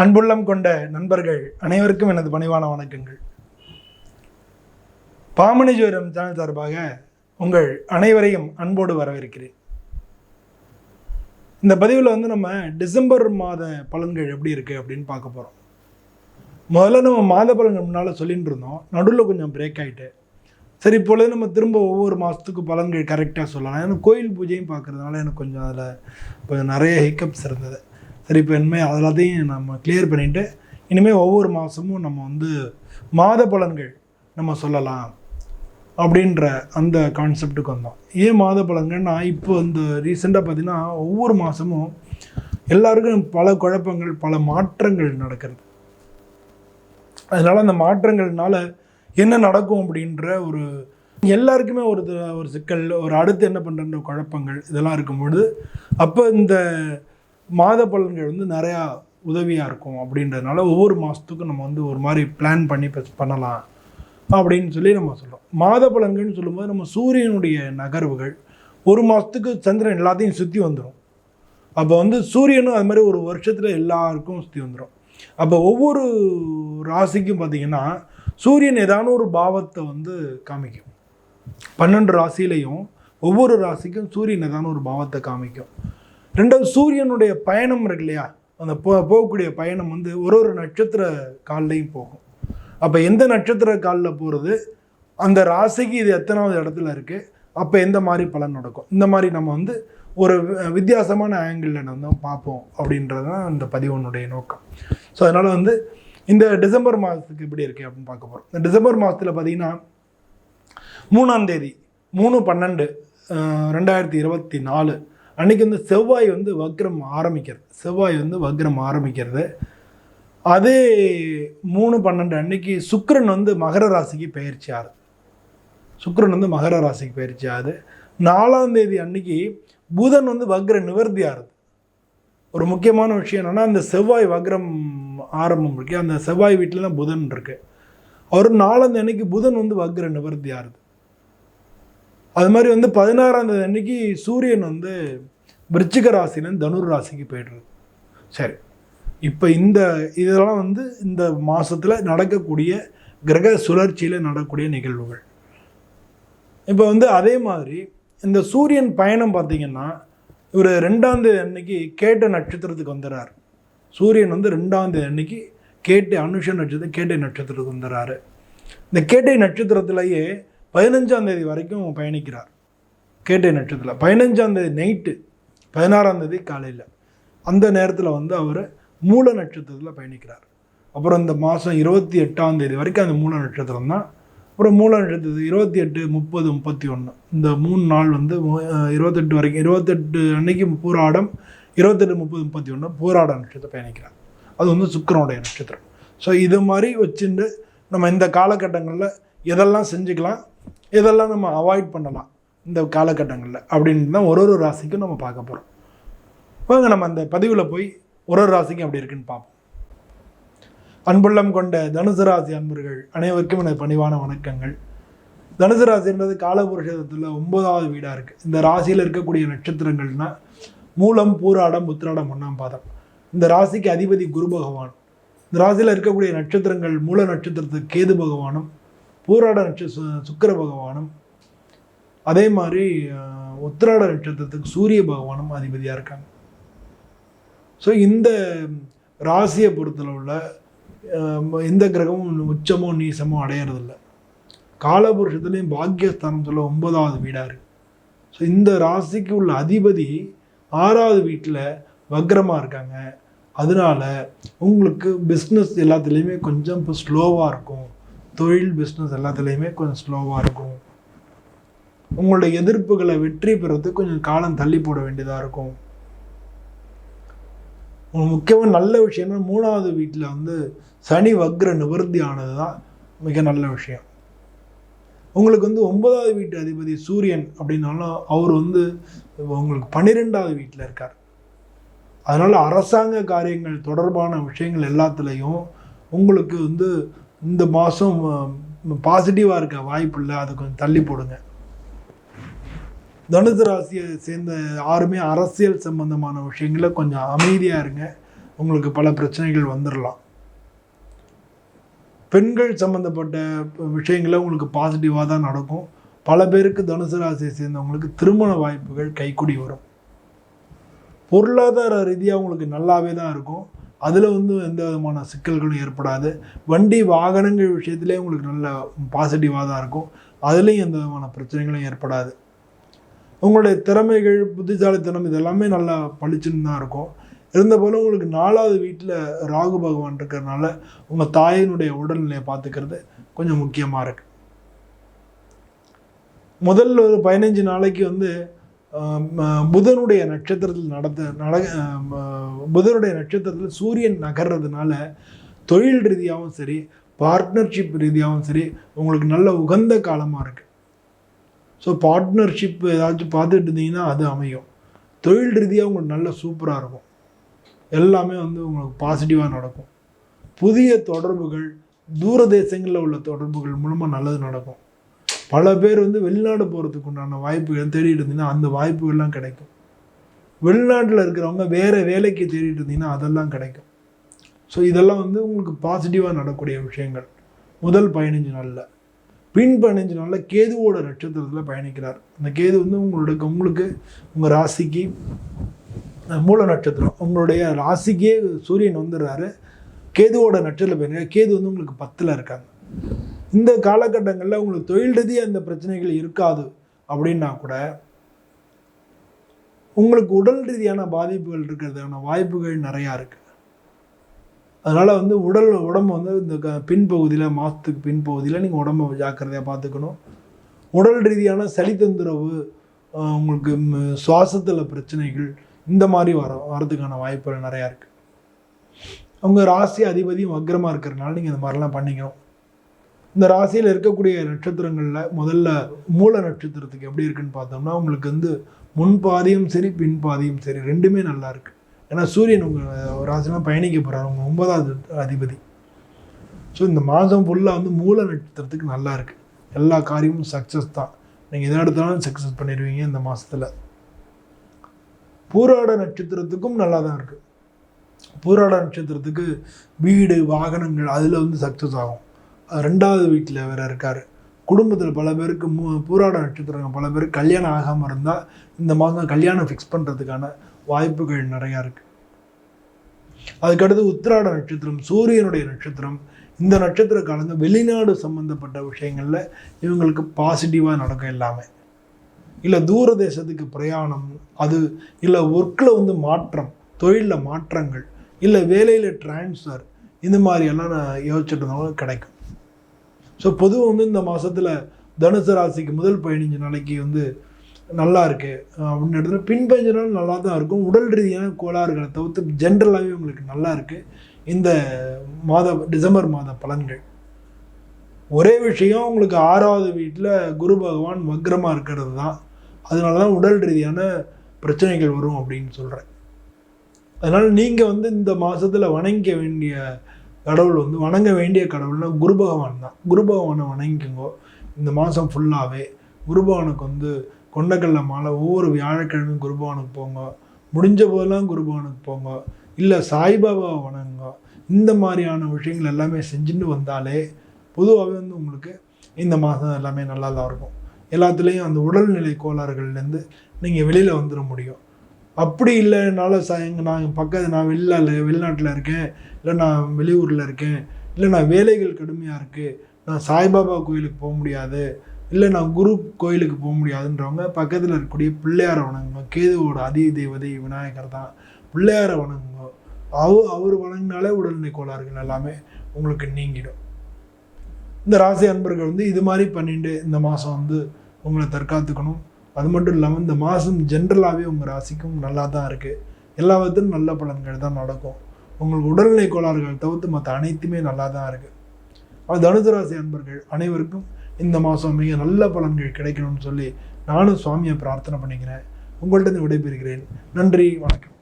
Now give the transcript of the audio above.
அன்புள்ளம் கொண்ட நண்பர்கள் அனைவருக்கும் எனது பணிவான வணக்கங்கள். பாமணி ஜோரம் சேனல் சார்பாக உங்கள் அனைவரையும் அன்போடு வரவேற்கிறேன். இந்த பதிவில் வந்து நம்ம டிசம்பர் மாத பலன்கள் எப்படி இருக்குது அப்படின்னு பார்க்க போகிறோம் முதல்ல நம்ம மாத பலன்கள் முன்னால் சொல்லிட்டு இருந்தோம். நடுவில் கொஞ்சம் பிரேக் ஆகிட்டு சரி இப்பொழுது நம்ம திரும்ப ஒவ்வொரு மாதத்துக்கு பலன்கள் கரெக்டாக சொல்லலாம். ஏன்னா கோயில் பூஜையும் பார்க்குறதுனால எனக்கு கொஞ்சம் அதில் கொஞ்சம் நிறைய ஹிக்கப்ஸ் இருந்தது. சரி இப்போ இனிமேல் அதெல்லாத்தையும் நம்ம கிளியர் பண்ணிவிட்டு இனிமேல் ஒவ்வொரு மாதமும் நம்ம வந்து மாத பலன்கள் நம்ம சொல்லலாம் அப்படின்ற அந்த கான்செப்டுக்கு வந்தோம். ஏன் மாத பலன்கள்னா இப்போ இந்த ரீசெண்டாக பார்த்தீங்கன்னா ஒவ்வொரு மாதமும் எல்லாருக்கும் பல குழப்பங்கள் பல மாற்றங்கள் நடக்கிறது. அதனால் அந்த மாற்றங்கள்னால என்ன நடக்கும் அப்படின்ற ஒரு எல்லாருக்குமே ஒரு ஒரு சிக்கல் ஒரு அடுத்து என்ன பண்ணுற குழப்பங்கள் இதெல்லாம் இருக்கும்பொழுது அப்போ இந்த மாத பலன்கள் வந்து நிறையா உதவியாக இருக்கும் அப்படின்றதுனால ஒவ்வொரு மாதத்துக்கும் நம்ம வந்து ஒரு மாதிரி பிளான் பண்ணி பண்ணலாம் அப்படின்னு சொல்லி நம்ம சொல்கிறோம் மாத பலன்கள்னு சொல்லும்போது நம்ம சூரியனுடைய நகர்வுகள் ஒரு மாதத்துக்கு சந்திரன் எல்லாத்தையும் சுற்றி வந்துடும் அப்போ வந்து சூரியனும் அது மாதிரி ஒரு வருஷத்தில் எல்லாருக்கும் சுற்றி வந்துடும் அப்போ ஒவ்வொரு ராசிக்கும் பார்த்தீங்கன்னா சூரியன் ஏதான ஒரு பாவத்தை வந்து காமிக்கும். பன்னெண்டு ராசியிலையும் ஒவ்வொரு ராசிக்கும் சூரியன் ஏதான ஒரு பாவத்தை காமிக்கும். ரெண்டாவது சூரியனுடைய பயணம் இருக்கு இல்லையா? அந்த போ போகக்கூடிய பயணம் வந்து ஒரு ஒரு நட்சத்திர கால்லையும் போகும். அப்போ எந்த நட்சத்திர காலில் போகிறது அந்த ராசிக்கு இது எத்தனாவது இடத்துல இருக்குது அப்போ எந்த மாதிரி பலன் நடக்கும்? இந்த மாதிரி நம்ம வந்து ஒரு வித்தியாசமான ஆங்கிளில் நம்ம பார்ப்போம் அப்படின்றது தான் இந்த பதிவனுடைய நோக்கம். ஸோ அதனால் வந்து இந்த டிசம்பர் மாதத்துக்கு எப்படி இருக்குது அப்படின்னு பார்க்க போகிறோம் இந்த டிசம்பர் மாதத்தில் பார்த்தீங்கன்னா மூணாம் தேதி மூணு பன்னெண்டு ரெண்டாயிரத்தி இருபத்தி நாலு அன்னைக்கு வந்து செவ்வாய் வந்து வக்ரம் ஆரம்பிக்கிறது. செவ்வாய் வந்து வக்ரம் ஆரம்பிக்கிறது. அதே மூணு பன்னெண்டு அன்னைக்கு சுக்கரன் வந்து மகர ராசிக்கு பயிற்சி ஆகுது. சுக்கரன் வந்து மகர ராசிக்கு பயிற்சி ஆகுது. நாலாம் தேதி அன்னைக்கு புதன் வந்து வக்ர நிவர்த்தி ஆகுது. ஒரு முக்கியமான விஷயம் என்னென்னா அந்த செவ்வாய் வக்ரம் ஆரம்பம் இருக்கு. அந்த செவ்வாய் வீட்டில் தான் புதன் இருக்குது அவர் நாலாம் தேதி அன்னைக்கு புதன் வந்து வக்ர நிவர்த்தி ஆகுது. அது மாதிரி வந்து பதினாறாம் தேதி அன்னைக்கு சூரியன் வந்து விருச்சிக ராசிலேருந்து தனுர் ராசிக்கு போய்டுறது சரி. இப்போ இந்த இதெல்லாம் வந்து இந்த மாதத்தில் நடக்கக்கூடிய கிரக சுழற்சியில் நடக்கக்கூடிய நிகழ்வுகள். இப்போ வந்து அதே மாதிரி இந்த சூரியன் பயணம் பார்த்தீங்கன்னா இவர் ரெண்டாம் தேதி அன்னைக்கு கேட்ட நட்சத்திரத்துக்கு வந்துடுறார் சூரியன் வந்து ரெண்டாம் தேதி அன்னைக்கு கேட்டை அனுஷ நட்சத்திரம் கேட்டை நட்சத்திரத்துக்கு வந்துடுறாரு இந்த கேட்டை நட்சத்திரத்திலேயே பதினஞ்சாம் தேதி வரைக்கும் பயணிக்கிறார். கேட்டை நட்சத்திரத்தில். பதினஞ்சாம் தேதி நைட்டு பதினாறாம் தேதி காலையில். அந்த நேரத்தில் வந்து அவர் மூல நட்சத்திரத்தில் பயணிக்கிறார். அப்புறம் இந்த மாதம் இருபத்தி எட்டாம் தேதி வரைக்கும் அந்த மூல நட்சத்திரம் தான். அப்புறம் மூல நட்சத்திரம் இருபத்தி எட்டு முப்பது முப்பத்தி ஒன்று இந்த மூணு நாள் வந்து இருபத்தெட்டு வரைக்கும் இருபத்தெட்டு அன்னைக்கு பூராடம் இருபத்தெட்டு முப்பது முப்பத்தி ஒன்று பூராட நட்சத்திரம் பயணிக்கிறார். அது வந்து சுக்கிரனுடைய நட்சத்திரம். ஸோ இது மாதிரி வச்சுட்டு நம்ம இந்த காலகட்டங்களில் எதெல்லாம் செஞ்சுக்கலாம் இதெல்லாம் நம்ம அவாய்ட் பண்ணலாம் இந்த காலகட்டங்களில் அப்படின்னு தான் ஒரு ஒரு ராசிக்கும் நம்ம பார்க்க போகிறோம் வாங்க நம்ம அந்த பதிவில் போய் ஒரு ஒரு ராசிக்கும் அப்படி இருக்குன்னு பார்ப்போம். அன்புள்ளம் கொண்ட தனுசு ராசி அன்பர்கள் அனைவருக்கும் எனது பணிவான வணக்கங்கள். தனுசு ராசின்றது காலபுருஷத்தில் ஒன்பதாவது வீடாக இருக்குது இந்த ராசியில் இருக்கக்கூடிய நட்சத்திரங்கள்னா மூலம் பூராடம் உத்திராடம் ஒன்றாம் பாதம். இந்த ராசிக்கு அதிபதி குரு பகவான். இந்த ராசியில் இருக்கக்கூடிய நட்சத்திரங்கள் மூல நட்சத்திரத்துக்கு கேது பகவானும் பூராட நட்சத்திர சுக்கிர பகவானும் அதே மாதிரி உத்திராட நட்சத்திரத்துக்கு சூரிய பகவானும் அதிபதியாக இருக்காங்க. ஸோ இந்த ராசியை பொறுத்தல உள்ள எந்த கிரகமும் உச்சமோ நீசமோ அடையிறதில்ல. காலபுருஷத்துலேயும் பாக்கியஸ்தானம் சொல்ல ஒன்பதாவது வீடாக இருக்குது ஸோ இந்த ராசிக்கு உள்ள அதிபதி ஆறாவது வீட்டில் வக்ரமாக இருக்காங்க. அதனால உங்களுக்கு பிஸ்னஸ் எல்லாத்துலேயுமே கொஞ்சம் இப்போ ஸ்லோவாக இருக்கும். தொழில் பிஸ்னஸ் எல்லாத்துலேயுமே கொஞ்சம் ஸ்லோவாக இருக்கும். உங்களுடைய எதிர்ப்புகளை வெற்றி பெறதுக்கு கொஞ்சம் காலம் தள்ளி போட வேண்டியதாக இருக்கும். முக்கியமாக நல்ல விஷயம்னா மூணாவது வீட்டில் வந்து சனி வக்ர நிவர்த்தி ஆனது தான் மிக நல்ல விஷயம். உங்களுக்கு வந்து ஒன்பதாவது வீட்டு அதிபதி சூரியன் அப்படின்னாலும் அவர் வந்து உங்களுக்கு பன்னிரெண்டாவது வீட்டில் இருக்கார். அதனால் அரசாங்க காரியங்கள் தொடர்பான விஷயங்கள் எல்லாத்துலேயும் உங்களுக்கு வந்து இந்த மாதம் பாசிட்டிவாக இருக்க வாய்ப்பு இல்லை அதை கொஞ்சம் தள்ளி போடுங்க. தனுசு ராசியை சேர்ந்த யாருமே அரசியல் சம்பந்தமான விஷயங்களை கொஞ்சம் அமைதியாக இருங்க. உங்களுக்கு பல பிரச்சனைகள் வந்துடலாம் பெண்கள் சம்மந்தப்பட்ட விஷயங்களை உங்களுக்கு பாசிட்டிவாக தான் நடக்கும். பல பேருக்கு தனுசு ராசியை சேர்ந்தவங்களுக்கு திருமண வாய்ப்புகள் கைக்குடி வரும். பொருளாதார ரீதியாக உங்களுக்கு நல்லாவே தான் இருக்கும். அதில் வந்து எந்த விதமான சிக்கல்களும் ஏற்படாது. வண்டி வாகனங்கள் விஷயத்திலே உங்களுக்கு நல்ல பாசிட்டிவாக தான் இருக்கும். அதுலேயும் எந்த விதமான பிரச்சனைகளும் ஏற்படாது. உங்களுடைய திறமைகள் புத்திசாலித்தனம் இதெல்லாமே நல்லா பளிச்சுன்னு தான் இருக்கும். இருந்த போல உங்களுக்கு நாலாவது வீட்டில் ராகு பகவான் இருக்கிறதுனால உங்கள் தாயினுடைய உடல்நிலையை பார்த்துக்கிறது கொஞ்சம் முக்கியமாக இருக்குது முதல்ல ஒரு பதினஞ்சு நாளைக்கு வந்து புதனுடைய நட்சத்திரத்தில் நடத்த நட புதனுடைய நட்சத்திரத்தில் சூரியன் நகர்றதுனால தொழில் ரீதியாகவும் சரி பார்ட்னர்ஷிப் ரீதியாகவும் சரி உங்களுக்கு நல்ல உகந்த காலமாக இருக்குது ஸோ பார்ட்னர்ஷிப் ஏதாச்சும் பார்த்துட்டு இருந்தீங்கன்னா அது அமையும். தொழில் ரீதியாக உங்களுக்கு நல்ல சூப்பராக இருக்கும். எல்லாமே வந்து உங்களுக்கு பாசிட்டிவாக நடக்கும். புதிய தொடர்புகள் தூர தேசங்களில் உள்ள தொடர்புகள் மூலமாக நல்லது நடக்கும். பல பேர் வந்து வெளிநாடு போகிறதுக்கு உண்டான வாய்ப்புகள் தேடிட்டு இருந்தீங்கன்னா அந்த வாய்ப்புகள்லாம் கிடைக்கும். வெளிநாட்டில் இருக்கிறவங்க வேறு வேலைக்கு தேடிட்டு இருந்தீங்கன்னா அதெல்லாம் கிடைக்கும். ஸோ இதெல்லாம் வந்து உங்களுக்கு பாசிட்டிவாக நடக்கூடிய விஷயங்கள். முதல் பதினஞ்சு நாளில். பின் பதினஞ்சு நாளில் கேதுவோட நட்சத்திரத்தில் பயணிக்கிறார். அந்த கேது வந்து உங்களோட உங்களுக்கு உங்கள் ராசிக்கு மூல நட்சத்திரம். உங்களுடைய ராசிக்கே சூரியன் வந்துடுறாரு. கேதுவோட நட்சத்திரத்தில் பயணிக்கிறார். கேது வந்து உங்களுக்கு பத்தில் இருக்காங்க. இந்த காலகட்டங்களில் உங்களுக்கு தொழில் ரீதியாக அந்த பிரச்சனைகள் இருக்காது அப்படின்னா கூட உங்களுக்கு உடல் ரீதியான பாதிப்புகள் இருக்கிறதுக்கான வாய்ப்புகள் நிறையா இருக்குது அதனால் வந்து உடல் உடம்பு வந்து இந்த க பின்பகுதியில் மாதத்துக்கு பின்பகுதியில் நீங்கள் உடம்பை ஜாக்கிரதையாக பார்த்துக்கணும் உடல் ரீதியான சளி தொந்தரவு உங்களுக்கு சுவாசத்தில் பிரச்சனைகள் இந்த மாதிரி வர வரதுக்கான வாய்ப்புகள் நிறையா இருக்குது அவங்க ராசி அதிபதியும் வக்கரமாக இருக்கிறதுனால நீங்கள் இந்த மாதிரிலாம் பண்ணிக்கணும். இந்த ராசியில் இருக்கக்கூடிய நட்சத்திரங்களில் முதல்ல மூல நட்சத்திரத்துக்கு எப்படி இருக்குன்னு பார்த்தோம்னா உங்களுக்கு வந்து முன் பாதியும் சரி பின் பாதியும் சரி ரெண்டுமே நல்லா இருக்கு. ஏன்னா சூரியன் உங்கள் ராசிலாம் பயணிக்க போகிறார் உங்கள் ஒன்பதாவது அதிபதி. ஸோ இந்த மாதம் ஃபுல்லாக வந்து மூல நட்சத்திரத்துக்கு நல்லா இருக்கு. எல்லா காரியமும் சக்ஸஸ் தான். நீங்கள் எதை எடுத்தாலும் சக்ஸஸ் பண்ணிடுவீங்க இந்த மாதத்தில் பூராட நட்சத்திரத்துக்கும் நல்லா தான் இருக்குது பூராட நட்சத்திரத்துக்கு வீடு வாகனங்கள் அதில் வந்து சக்ஸஸ் ஆகும். ரெண்டாவது வீட்டில் வேறு இருக்கார். குடும்பத்தில் பல பேருக்கு மூ பூராட நட்சத்திரம் பல பேருக்கு கல்யாணம் ஆகாமல் இருந்தால் இந்த மாதம் கல்யாணம் ஃபிக்ஸ் பண்ணுறதுக்கான வாய்ப்புகள் நிறையா இருக்குது அதுக்கடுத்து உத்திராட நட்சத்திரம் சூரியனுடைய நட்சத்திரம் இந்த நட்சத்திர காலங்கள் வெளிநாடு சம்மந்தப்பட்ட விஷயங்களில் இவங்களுக்கு பாசிட்டிவாக நடக்கும் எல்லாமே. இல்லை தூர தேசத்துக்கு பிரயாணம் அது இல்லை ஒர்க்கில் வந்து மாற்றம் தொழிலில் மாற்றங்கள் இல்லை வேலையில் ட்ரான்ஸ்ஃபர் இந்த மாதிரி எல்லாம் நான் யோசிச்சுட்டு இருந்தவங்க கிடைக்கும். ஸோ பொதுவாக வந்து இந்த மாதத்தில் தனுசு ராசிக்கு முதல் பதினஞ்சு நாளைக்கு வந்து நல்லா இருக்கு. அப்படின்னு இடத்துல பின் நாள் நல்லா தான் இருக்கும். உடல் ரீதியான கோளாறுகளை தவிர்த்து ஜென்ரலாகவே உங்களுக்கு நல்லா இருக்கு. இந்த மாத டிசம்பர் மாத பலன்கள். ஒரே விஷயம் உங்களுக்கு ஆறாவது வீட்டில் குரு பகவான் வக்ரமாக இருக்கிறது தான். அதனால தான் உடல் ரீதியான பிரச்சனைகள் வரும் அப்படின்னு சொல்கிறேன் அதனால் நீங்கள் வந்து இந்த மாதத்தில் வணங்க வேண்டிய கடவுள் வந்து வணங்க வேண்டிய கடவுள்னா குரு பகவான் தான். குரு பகவானை வணங்கிக்கோங்க. இந்த மாதம் ஃபுல்லாகவே குரு பகவானுக்கு வந்து கொண்டக்கல்ல மாலை ஒவ்வொரு வியாழக்கிழமையும் குரு பகவானுக்கு போங்க. முடிஞ்ச போதெல்லாம் குரு பகவானுக்கு போங்க. இல்லை சாய்பாபாவை வணங்குங்க. இந்த மாதிரியான விஷயங்கள் எல்லாமே செஞ்சுட்டு வந்தாலே பொதுவாகவே வந்து உங்களுக்கு இந்த மாதம் எல்லாமே நல்லா தான் இருக்கும். எல்லாத்துலேயும் அந்த உடல்நிலை கோளாறுகள்லேருந்து நீங்கள் வெளியில் வந்துட முடியும். அப்படி இல்லை என்னால் ச எங்க நான் பக்கத்து நான் வெளில வெளிநாட்டில் இருக்கேன். இல்லை நான் வெளியூரில் இருக்கேன். இல்லை நான் வேலைகள் கடுமையாக இருக்குது நான் சாய்பாபா கோயிலுக்கு போக முடியாது. இல்லை நான் குரு கோயிலுக்கு போக முடியாதுன்றவங்க பக்கத்தில் இருக்கக்கூடிய பிள்ளையாரை வணங்குங்க. கேதுவோட அதி தேவதை விநாயகர் தான். பிள்ளையாரை வணங்குங்க. அவ அவர் வணங்கினாலே உடல்நிலை கோளாறுகள் எல்லாமே உங்களுக்கு நீங்கிடும். இந்த ராசி அன்பர்கள் வந்து இது மாதிரி பண்ணிட்டு இந்த மாதம் வந்து உங்களை தற்காத்துக்கணும். அது மட்டும் இல்லாமல் இந்த மாதம் ஜென்ரலாகவே உங்கள் ராசிக்கும் நல்லா தான் இருக்குது எல்லா விதத்திலும் நல்ல பலன்கள் தான் நடக்கும். உங்களுக்கு உடல்நிலை கோளாறுகள் தவிர்த்து மற்ற அனைத்துமே நல்லா தான் இருக்குது அது தனுசு ராசி அன்பர்கள் அனைவருக்கும் இந்த மாதம் மிக நல்ல பலன்கள் கிடைக்கணும்னு சொல்லி நானும் சுவாமியை பிரார்த்தனை பண்ணிக்கிறேன். உங்கள்கிட்ட இருந்து விடைபெறுகிறேன். நன்றி வணக்கம்.